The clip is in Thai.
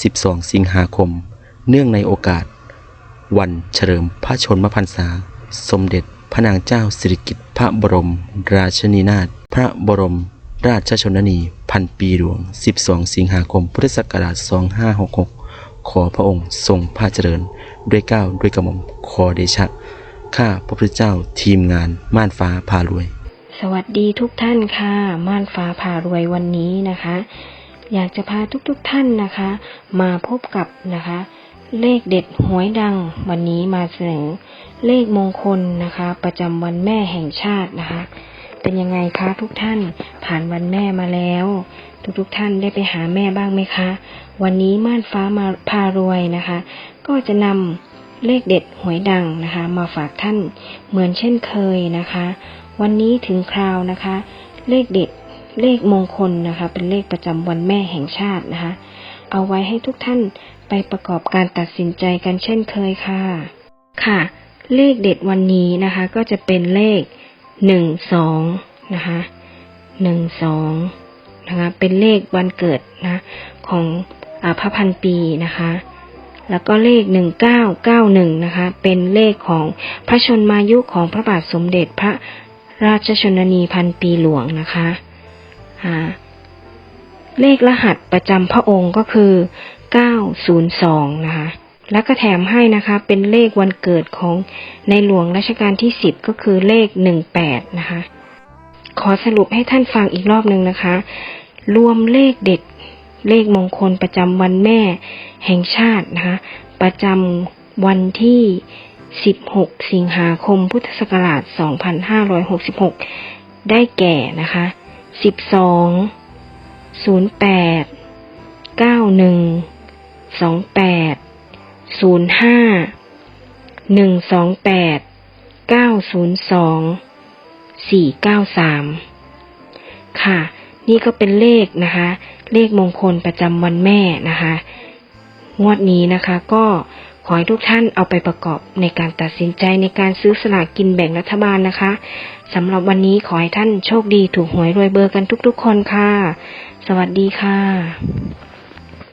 12 สิงหาคม เนื่องในโอกาส วันเฉลิมพระชนมพรรษา สมเด็จพระนางเจ้าสิริกิติ์พระบรม ราชินีนาถพระบรมราชชนนีพันปีหลวง 12 สิงหาคม พุทธศักราช 2566 ขอพระองค์ทรงพระเจริญ ด้วยก้าวด้วยกระหม่อมขอเดชะ ข้าพระพุทธเจ้าทีมงานม่านฟ้าพารวย สวัสดีทุกท่านค่ะ ม่านฟ้าผ่ารวยวันนี้นะคะ อยากจะพาทุกๆทท่านนะคะ มาพบกับนะคะ เลขเด็ดหวยดังวันนี้มาเสนอเลขมงคลนะคะ ประจำวันแม่แห่งชาตินะคะ เป็นยังไงคะทุกท่านผ่านวันแม่มาแล้ว ทุกๆทท่านได้ไปหาแม่บ้างไหมคะ วันนี้ม่านฟ้ามาพารวยนะคะ ก็จะนำเลขเด็ดหวยดังนะคะ มาฝากท่านเหมือนเช่นเคยนะคะ วันนี้ถึงคราวนะคะ เลขเด็ด เลขมงคลนะคะ เป็นเลขประจำวันแม่แห่งชาตินะคะ เอาไว้ให้ทุกท่านไปประกอบการตัดสินใจกันเช่นเคยค่ะ ค่ะ เลขเด็ดวันนี้นะคะ ก็จะเป็นเลขหนึ่งสองนะคะหนึ่งสองนะคะ เป็นเลขวันเกิดนะ ของอพระพันปีนะคะ แล้วก็เลขหนึ่งเก้าเก้าหนึ่งนะคะ เป็นเลขของพระชนมายุของพระบาทสมเด็จพระราชชนนีพันปีหลวงนะคะ เลขรหัสประจำพระองค์ก็คือเก้าศูนย์สองนะคะ แล้วก็แถมให้นะคะ เป็นเลขวันเกิดของในหลวงรัชกาลที่สิบก็คือเลขหนึ่งแปดนะคะ ขอสรุปให้ท่านฟังอีกรอบหนึ่งนะคะ รวมเลขเด็ดเลขมงคลประจำวันแม่แห่งชาตินะคะ ประจำวันที่ 16 สิงหาคม พุทธศักราช 2566 ได้แก่นะคะ สิบสองศูนย์แปดเก้าหนึ่งสองแปดศูนย์ห้าหนึ่งสองแปดเก้าศูนย์สองสี่เก้าสามค่ะ นี่ก็เป็นเลขนะคะ เลขมงคลประจำวันแม่นะคะ งวดนี้นะคะก็ ขอให้ทุกท่านเอาไปประกอบในการตัดสินใจในการซื้อสลากกินแบ่งรัฐบาลนะคะสำหรับวันนี้ขอให้ท่านโชคดีถูกหวยรวยเบอร์กันทุกๆ คนค่ะ สวัสดีค่ะ